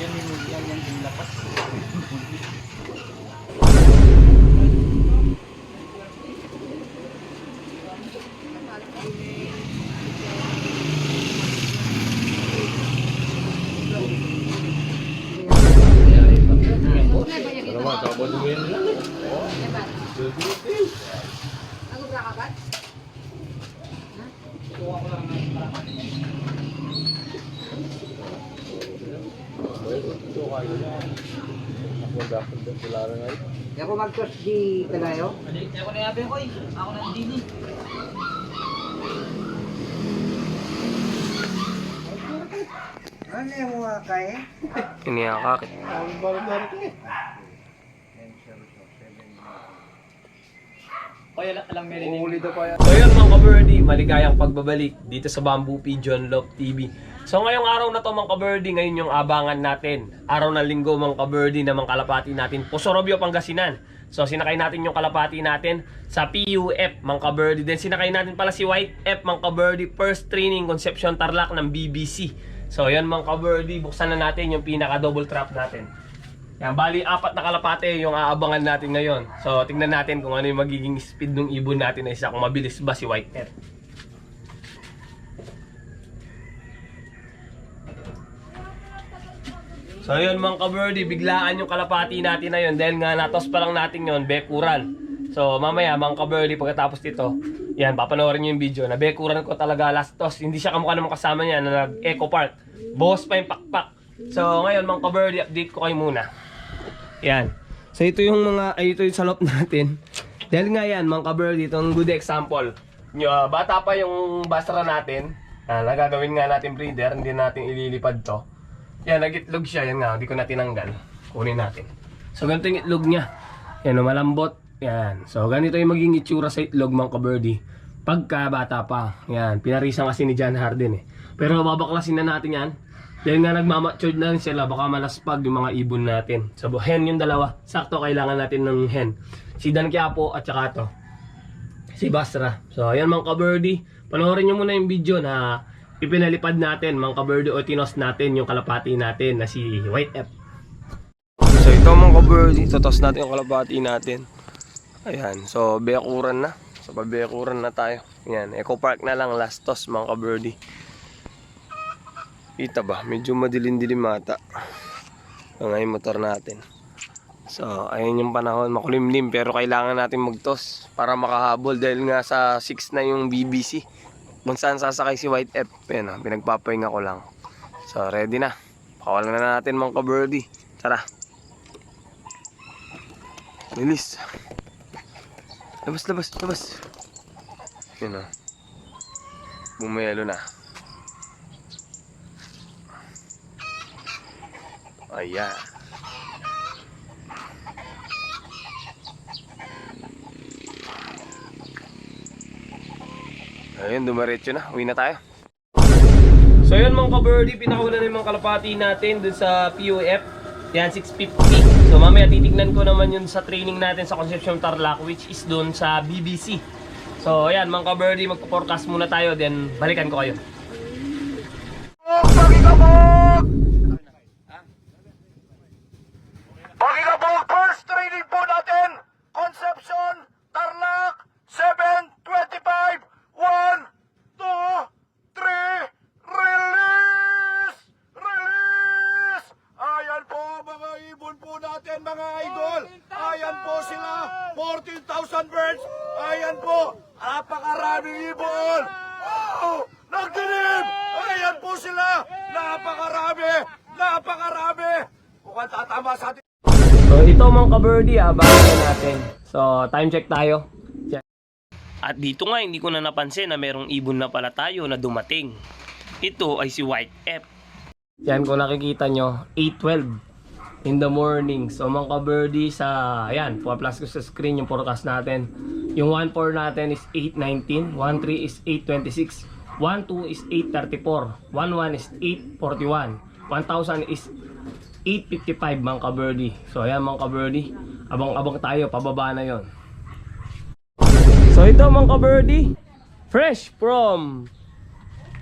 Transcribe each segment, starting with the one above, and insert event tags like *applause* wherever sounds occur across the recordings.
Yan yung yan yan yung lakas. Tapos yun lang. Ako berakabat? Ito kayo yan. Ako dapat doon sila rin ngayon. Ako magtos di kalayo. Ako na yabe ko eh. Ako na dini. Ano yung mga kaya? Iniyakak. Ang baro-baro ko eh. Kaya alam mo rin. Uli daw. So yun mga ka-birdie, maligayang pagbabalik dito sa Bamboo Pigeon Love TV. So ngayong araw na to mga ka-birdie, ngayon yung abangan natin. Araw ng linggo mga ka-birdie na mga kalapati natin. Pusorobio, Pangasinan. So sinakay natin yung kalapati natin sa PUF mga ka-birdie. Then sinakay natin pala si White F mga ka-birdie. First training Concepcion Tarlac ng BBC. So yan mga ka-birdie, buksan na natin yung pinaka double trap natin. Yan, bali apat na kalapate yung aabangan natin ngayon. So, tingnan natin kung ano yung magiging speed ng ibon natin na isa, kung mabilis ba si White Net. So, yun mga ka-birdie, biglaan yung kalapati natin na yun dahil nga natos pa lang natin yun, bekuran. So, mamaya mga ka-birdie, pagkatapos dito, yan, papanoorin yung video, na bekuran ko talaga last toss. Hindi siya kamukha naman kasama niya na nag-eco park. Boss pa yung pakpak. So, ngayon mga ka-birdie, update ko kayo muna. Yan. So ito yung mga, ito yung salop *laughs* natin. Dahil nga yan, mga ka-birdie, itong good example. Ah, bata pa yung basra natin. Ah, nagagawin nga natin breeder, hindi natin ililipad to. Yan, nagitlog siya, yan nga, hindi ko na tinanggal. Kunin natin. So ganito yung itlog niya. Yan, malambot. Yan. So ganito yung magiging itsura sa itlog, mga ka-birdie. Pagka bata pa. Yan, pinarisan kasi ni John Harden eh. Pero babaklasin na natin yan. Dahil nga nagmamature na rin sila, baka malaspag yung mga ibon natin. So, hen yung dalawa. Sakto, kailangan natin ng hen. Si Dan Quiapo at saka to. Si Basra. So, ayan mga ka-birdie. Panoorin nyo muna yung video na ipinalipad natin, mga ka-birdie, o tinos natin yung kalapati natin na si White F. So, ito mga ka-birdie. Totos natin yung kalapati natin. Ayan. So, bekuran na. So, pabekuran na tayo. Ayan. Eco Park na lang last toss mga ka-birdie. Kita ba? Medyo madilim-dilim ata. Ang motor natin. So, ayun yung panahon. Makulimlim pero kailangan natin magtos para makahabol dahil nga sa 6 na yung BBC. Kung saan sasakay si White F. Yan o, pinagpapahinga ko lang. So, ready na. Pakawalan na natin mga ka-birdie. Tara. Bilis. Labas, labas, labas. Yan o. Bumelo na. Ayan. Ayun, dumaretso na. Uwi na tayo. So yun mga ka-birdie, pinakauna na yung kalapati natin dun sa POF. Yan, 650. So mamaya titignan ko naman yun sa training natin sa Concepcion Tarlac which is dun sa BBC. So ayan mga ka-birdie, magpo-forecast muna tayo then balikan ko kayo. Pakikabog first training po natin, Concepcion, Tarlac, 725, 1, 2, 3, release! Release! Ayan po mga ibon po natin mga idol. Ayan po sila, 14,000 birds. Ayan po, napakaraming ibon. Wow! Nagdilim! Ayan po sila, napakarami, napakarami. Mukhang tatama sa ating So ito mga ka-birdie, abangan natin. So time check tayo. Yan. At dito nga, hindi ko na napansin na merong ibon na pala tayo na dumating. Ito ay si White F. Yan kung nakikita nyo, 8.12 in the morning. So mga ka-birdie sa, ayan, plus ko sa screen yung forecast natin. Yung 1.4 natin is 8.19, 1.3 is 8.26, 1.2 is 8.34, 1.1 is 8.41, 1,000 is 8.55 mga ka-birdie. So ayan mga ka-birdie, abang-abang tayo, pababa na yon. So ito mga ka-birdie, fresh from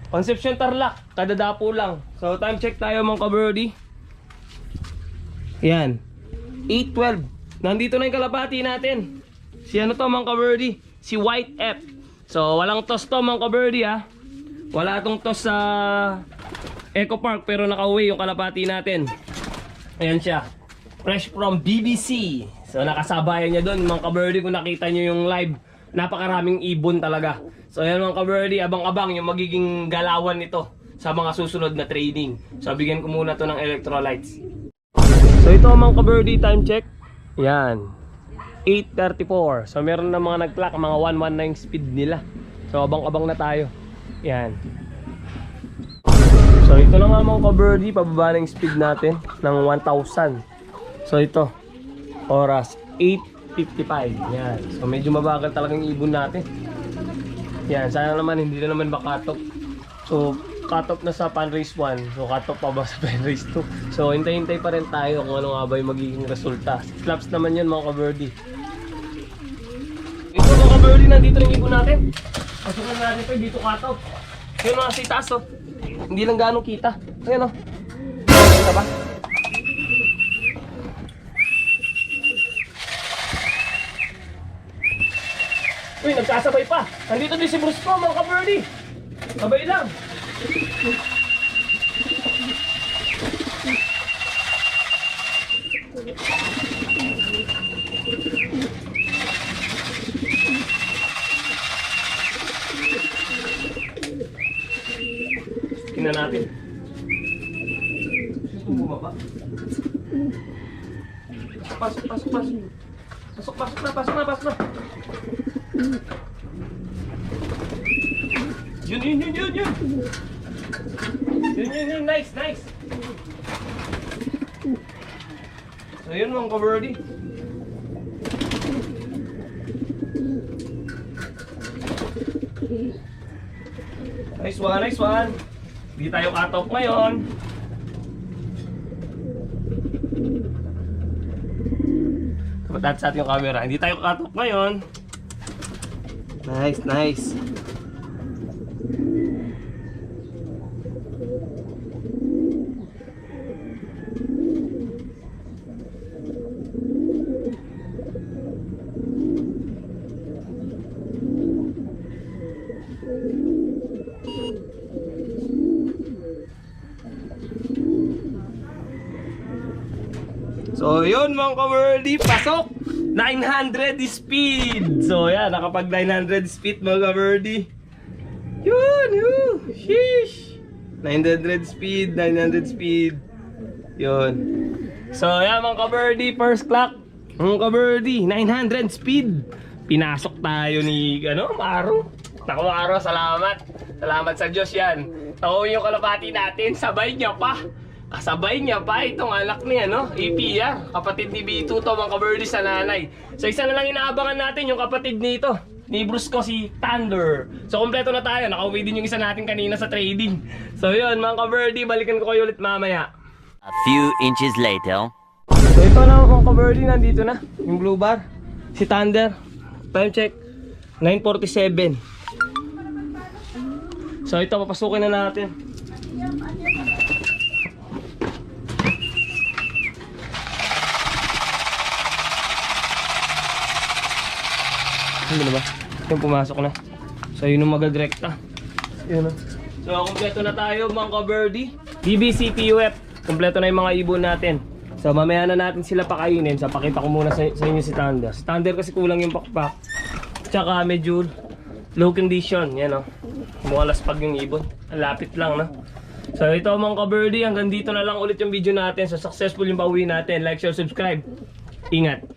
Concepcion Tarlac, kadadapo lang. So time check tayo mga ka-birdie. Yan. 812. Nandito na yung kalapati natin. Si ano to, Mang Kaberdi? Si White F. So, walang toss to, Mang Kaberdi ha. Wala tong toss sa Eco Park pero nakauwi yung kalapati natin. Ayan siya. Fresh from BBC. So, nakasabayan niya doon. Mga Kaberdi, kung nakita niyo yung live, napakaraming ibon talaga. So, ayan mga Kaberdi, abang-abang yung magiging galawan nito sa mga susunod na training. So, bigyan ko muna to ng electrolytes. So ito mga ka-birdie time check. Yan. 8.34. So meron na mga nag-clock, mga 119 speed nila. So abang-abang na tayo. Yan. So ito na nga mga ka-birdie, pababa na yung speed natin ng 1,000. So ito, oras 8.55. Yan. So medyo mabagal talagang ibon natin. Yan, sana naman hindi na naman off. So cut off na sa pan race 1. So cut off pa ba sa pan race 2. So hintay-hintay pa rin tayo kung ano nga ba yung magiging resulta. Slaps naman yun mga ka-birdie. Ito mga ka-birdie, nandito na yung ibon natin. Pasukan natin pa dito cut off. Yun mga si taas oh. Hindi lang ganong kita. Ayan oh. Kita ba? Uy, nagsasabay pa. Nandito din si Bruce ko, mga ka-birdie. Sabay lang. Tingnan natin. Pasok, pasok, pasok. Pasok, pasok na, pasok na, pasok na. Yun, yun, yun, yun, yun. Yun, yun, yun. Nice, nice. So yun mga ka-birdie. Nice one, nice one. Hindi tayo cut off ngayon. Kapatat sa ating camera. Hindi tayo cut off ngayon. Nice, nice. So yun mga ka-wordy, pasok! 900 speed! So yan, nakapag 900 speed mga ka-wordy. Yun, yun! Sheesh! 900 speed, 900 speed. Yun. So yan mga ka-wordy, first clock. Mga ka-wordy, 900 speed. Pinasok tayo ni, ano, Maro. Naku Maro, salamat. Salamat sa Diyos yan. Ako yung kalapati natin, sabay niya pa. Kasabay niya pa itong anak niya, no? Ipia, kapatid ni B2 to, mga kaberdi sa nanay. So isa na lang inaabangan natin yung kapatid nito. Ni Bruce ko si Thunder. So kompleto na tayo. Nakauwi din yung isa natin kanina sa trading. So yun, mga kaberdi, balikan ko kayo ulit mamaya. A few inches later. So ito na mga kaberdi, nandito na. Yung blue bar. Si Thunder. Time check. 9.47. So ito, papasukin na natin. Ano na ba? Yung pumasok na. So yun yung magagrekta. Yun o. So kompleto na tayo mga ka-birdie. BBC PUF. Kompleto na yung mga ibon natin. So mamaya na natin sila pakainin. So pakita ko muna sa, sa inyo si Thunder. Si Thunder kasi kulang yung pakpak. Tsaka medyo low condition. Yan o. Mualas pag yung ibon. Ang lapit lang no. So ito mga ka-birdie. Hanggang dito na lang ulit yung video natin. So successful yung pauwi natin. Like, share, subscribe. Ingat.